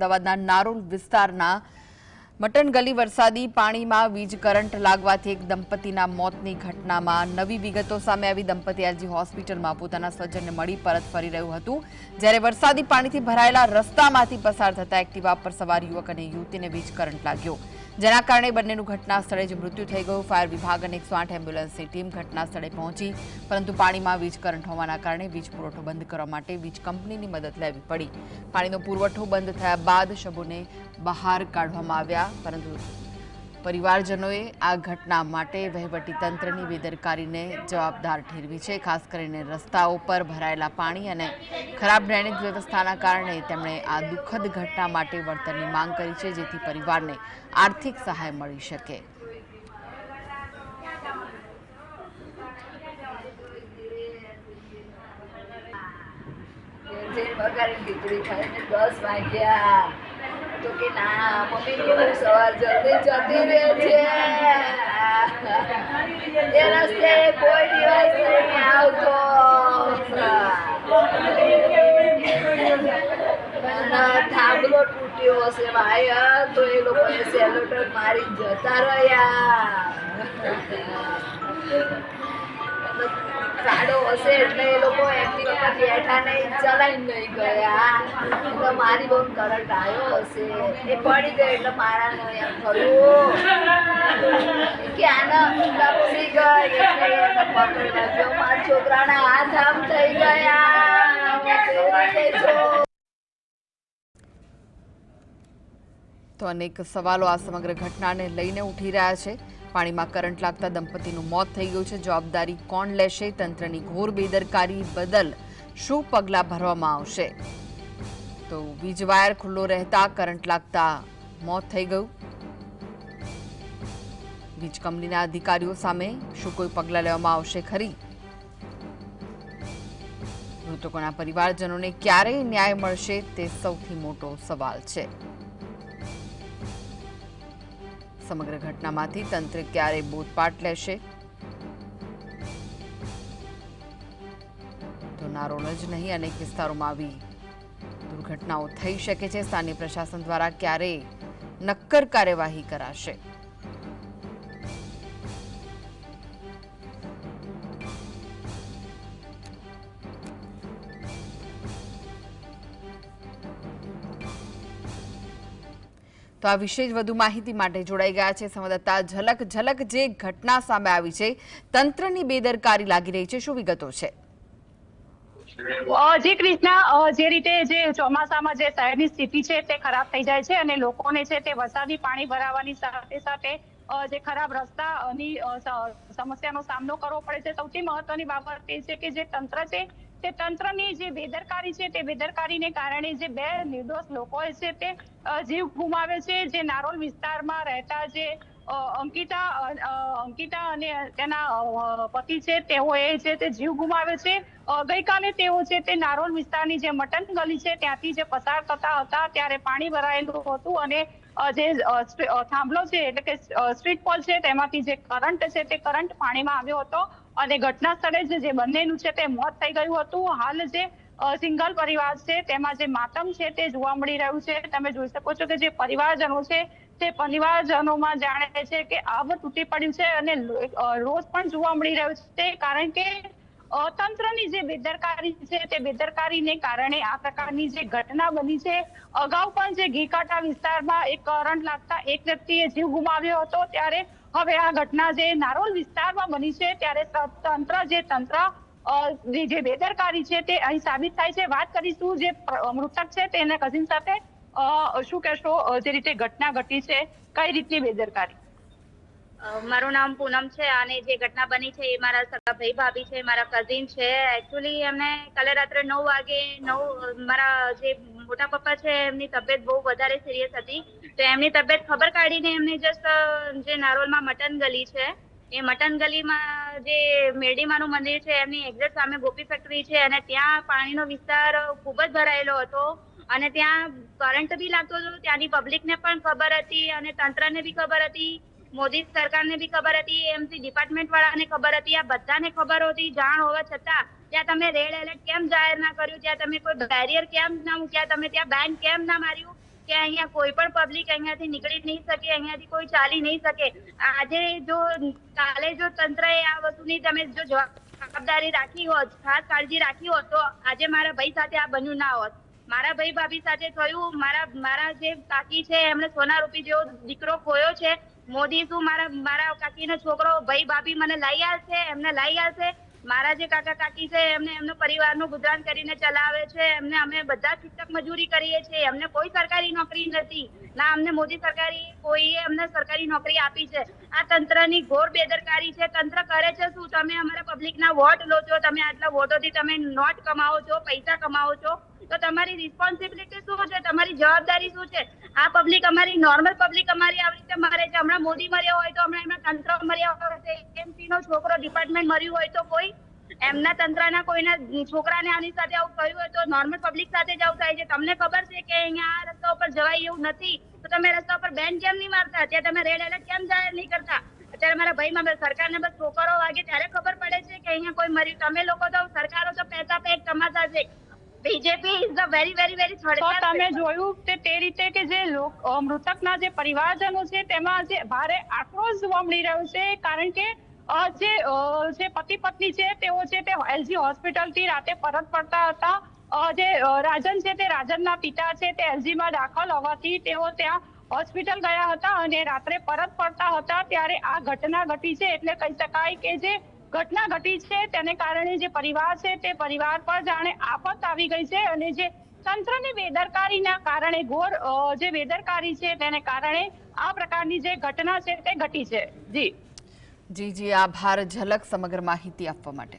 અમદાવાદના નારોલ વિસ્તારના મટન ગલી વરસાદી પાણીમાં વીજ કરંટ લાગવાથી એક દંપતીના મોતની ઘટનામાં નવી વિગતો સામે આવી. દંપતી આજે હોસ્પિટલમાં પોતાના સ્વજનને મળી પરત ફરી રહ્યું હતું. જ્યારે વરસાદી પાણીથી ભરાયેલા રસ્તામાંથી પસાર થતા એક્ટિવા પર સવાર યુવક અને યુવતીને વીજ કરંટ લાગ્યો. જેના કારણે બંનેનું ઘટના સ્થળે જ મૃત્યુ થઈ ગયું. ફાયર વિભાગ અને એકસો આઠ એમ્બ્યુલન્સની ટીમ ઘટના સ્થળે પહોંચી, પરંતુ પાણીમાં વીજ કરંટ હોવાના કારણે વીજ પુરવઠો બંધ કરવા માટે વીજ કંપનીની મદદ લેવી પડી. પાણીનો પુરવઠો બંધ થયા બાદ શબોને બહાર કાઢવામાં આવ્યા, પરંતુ પરિવારજનોએ આ ઘટના માટે વહીવટી તંત્રની બેદરકારીને જવાબદાર ઠેરવી છે. ખાસ કરીને રસ્તાઓ પર ભરાયેલા પાણી અને ખરાબ ડ્રેનેજ વ્યવસ્થાના કારણે તેમણે આ દુઃખદ ઘટના માટે વળતરની માંગ કરી છે, જેથી પરિવારને આર્થિક સહાય મળી શકે. જે ખીચડી ખાઈને દસ વાગ્યા. તો કે ના, મમ્મી સવાર જલ્દી જતી રહે છે. એ રસ્તે કોઈ દિવસ નહીં આવતો. થાંભલો તૂટ્યો હશે વાયર તો એ લોકોએ સેલોટર મારી જતા રહ્યા. આમ થઈ ગયા? તો અનેક સવાલો આ સમગ્ર ઘટનાને લઈને ઉઠી રહ્યા છે. પાણીમાં કરંટ લાગતા દંપતીનું મોત થઈ ગયું છે. જવાબદારી કોણ લેશે? તંત્રની ઘોર બેદરકારી બદલ શું પગલાં ભરવામાં આવશે? તો વીજ વાયર ખુલ્લો રહેતા કરંટ લાગતા મોત થઈ ગયું. વીજ કંપનીના અધિકારીઓ સામે શું કોઈ પગલાં લેવામાં આવશે ખરી? મૃતકોના પરિવારજનોને ક્યારે ન્યાય મળશે તે સૌથી મોટો સવાલ છે. સમગ્ર ઘટનામાંથી તંત્ર ક્યારે બોધપાઠ લેશે? તો નારોણ જ નહીં, અનેક વિસ્તારોમાં આવી દુર્ઘટનાઓ થઈ શકે છે. સ્થાનિક પ્રશાસન દ્વારા ક્યારે નક્કર કાર્યવાહી કરાશે. તો આ વિશે જ વધુ માહિતી માટે જોડાઈ ગયા છે સંવાદદાતા ઝલક ઝલક જે ઘટના સામે આવી છે, તંત્રની બેદરકારી લાગી રહી છે. શું વિગતો છે? જે કૃષ્ણા જે રીતે જે ચોમાસામાં જે શહેરની સ્થિતિ છે તે ખરાબ થઈ જાય છે અને લોકોને છે તે વરસાદી પાણી ભરાવાની સાથે સાથે જે ખરાબ રસ્તાની સમસ્યાનો સામનો કરવો પડે છે. સૌથી મહત્વની બાબત એ છે કે જે તંત્ર છે તે તંત્રની જે બેદરકારી છે, તે બેદરકારીને કારણે જે બે નિર્દોષ લોકો છે, તે જીવ ગુમાવે છે. જે નારોલ વિસ્તારમાં રહેતા જે અંકિતા અંકિતા અને તેના પતિ છે તેઓએ છે, તે જીવ ગુમાવે છે. ગઈકાલે તેઓ છે, તે નારોલ વિસ્તારની જે મટન ગલી છે, ત્યાંથી જે પસાર થતા હતા, ત્યારે પાણી ભરાયેલું હતું અને જે થાંભલો છે, એટલે કે સ્ટ્રીટ પોલ છે, તેમાંથી જે કરંટ છે, તે કરંટ પાણીમાં આવ્યો હતો. અને ઘટના સ્થળે જ જે બંનેનું છે તે મોત થઈ ગયું હતું. હાલ જે સિંગલ પરિવાર છે, તેમાં જે માતમ છે તે જોવા મળી રહ્યું છે. તમે જોઈ શકો છો કે જે પરિવારજનો છે, તે પરિવારજનોમાં જાણે છે કે આવ તૂટી પડ્યું છે અને રોજ પણ જોવા મળી રહ્યો છે. કારણ કે તંત્રની જે બેદરકારી છે તે બેદરકારીને કારણે આ પ્રકારની જે ઘટના બની છે, અગાઉ પણ જે ઘીકાંટા વિસ્તારમાં એક કરંટ લાગતા એક વ્યક્તિએ જીવ ગુમાવ્યો હતો. ત્યારે હવે આ ઘટના જે નારોલ વિસ્તારમાં બની છે, ત્યારે તંત્ર જે તંત્ર જે બેદરકારી છે તે અહીં સાબિત થાય છે. વાત કરીશું જે મૃતક છે તેના કઝિન સાથે. શું કહેશો? જે રીતે ઘટના ઘટી છે, કઈ રીતની બેદરકારી? મારું નામ પૂનમ છે. અને જે ઘટના બની છે એ મારા સગા ભાઈ ભાભી છે, મારા કઝિન છે. એકચ્યુઅલી એમને કાલે રાત્રે નવ વાગે નવ, મારા જે મોટા પપ્પા છે, એમની તબિયત બહુ વધારે સિરિયસ હતી. તો એમની તબિયત ખબર કાઢીને એમને જસ્ટ જે નારોલમાં મટન ગલી છે, એ મટન ગલીમાં જે મેરડીમાનું મંદિર છે, એમની એક્ઝેક્ટ સામે ગોપી ફેક્ટરી છે અને ત્યાં પાણીનો વિસ્તાર ખૂબ જ ભરાયેલો હતો. અને ત્યાં કરંટ બી લાગતો હતો, ત્યાંની પબ્લિકને પણ ખબર હતી અને તંત્રને બી ખબર હતી, મોદી સરકારને બી ખબર હતી એમસી ડિપાર્ટમેન્ટ વાળાને ખબર હતી, આ બધાને ખબર હતી. જાણ હોવા છતાં ત્યાં તમે રેડ એલર્ટ કેમ જાહેર ના કર્યું? ત્યાં તમે કોઈ બેરિયર કેમ ના મૂક્યા? તમે ત્યાં બેન કેમ ના માર્યું? કે અહીંયા કોઈ પણ પબ્લિક અહીંયાથી નીકળી નહીં શકે, અહીંયાથી કોઈ ચાલી નહીં શકે. આજે જો કાલે જો તંત્રએ આ વસ્તુની તમે જો જવાબદારી રાખી હોત, ખાસ કાળજી રાખી હોત, તો આજે મારા ભાઈ સાથે આ બન્યું ના હોત. મારા ભાઈ ભાભી સાથે થયું, મારા મારા જે કાકી છે, એમણે સોના રૂપી જેવો દીકરો ખોયો છે. મોદી શું મારા મારા કાકીનો છોકરો ભાઈ, ભાભી મને લઈ આવશે? એમને લઈ આવશે? મારા જે કાકા કાકી છે, એમને એમનો પરિવારનું ગુજરાન કરીને ચલાવે છે, એમને અમે બધા છૂટક મજૂરી કરીએ છીએ, એમને કોઈ સરકારી નોકરી નથી. ના, અમને મોદી સરકારી કોઈએ અમને સરકારી નોકરી આપી છે. આ તંત્રની ઘોર બેદરકારી છે. તંત્ર કરે છે શું? તમે અમારા પબ્લિકના વોટ લો છો, તમે આટલા વોટોથી તમે નોટ કમાવો છો, પૈસા કમાવો છો. તો તમારી રિસ્પોન્સિબિલિટી શું છે? તમારી જવાબદારી શું છે? આ પબ્લિક અમારી નોર્મલ પબ્લિક અમારી આવી રીતે મરે છે. હમણાં મોદી મર્યો હોય તો હમણાં એમના તંત્ર મર્યા હોય છે. એમસી નો છોકરો ડિપાર્ટમેન્ટ મર્યું હોય તો કોઈ એમના તંત્રના કોઈના છોકરાને આની સાથે આવું થયું હોય તો નોર્મલ પબ્લિક સાથે જ આવું થાય છે. તમને ખબર છે કે અહીંયા આ રસ્તા ઉપર જવાય એવું નથી? તો તમે રસ્તા ઉપર બેન કેમ નહીં મારતા? ત્યાં તમે રેડ એલર્ટ કેમ જાહેર નહીં કરતા? અત્યારે મારા ભાઈ માં સરકારને બસ ઠોકરો વાગે ત્યારે ખબર પડે છે કે અહીંયા કોઈ મર્યું. તમે લોકો તો સરકારો તો પૈસા પેક કમાતા છે. BJP is the very very very તો તમે જોયું કે તે રીતે કે જે મૃતકના જે પરિવારજનો છે તેમાં જે ભારે આક્રોશ જોવા મળી રહ્યો છે કારણ કે જે જે પતિ પત્ની છે તેઓ છે તે એલજી હોસ્પિટલથી રાતે પરત પડતા હતા. જે રાજન છે તે રાજનના પિતા છે તે એલજીમાં દાખલ હોવાથી તેઓ ત્યાં હોસ્પિટલ ગયા હતા અને રાત્રે પરત પડતા હતા ત્યારે આ ઘટના ઘટી છે એટલે કહી શકાય કે જે ઘટના ઘટી છે, તેને કારણે જે પરિવાર છે, તે પરિવાર પર જાણે આફત આવી ગઈ છે અને જે તંત્રની બેદરકારીના કારણે ઘોર જે બેદરકારી છે, તેને કારણે આ પ્રકારની જે ઘટના છે, તે ઘટી છે. જી. જી જી, આભાર. ઝલક સમગ્ર માહિતી આપવા માટે.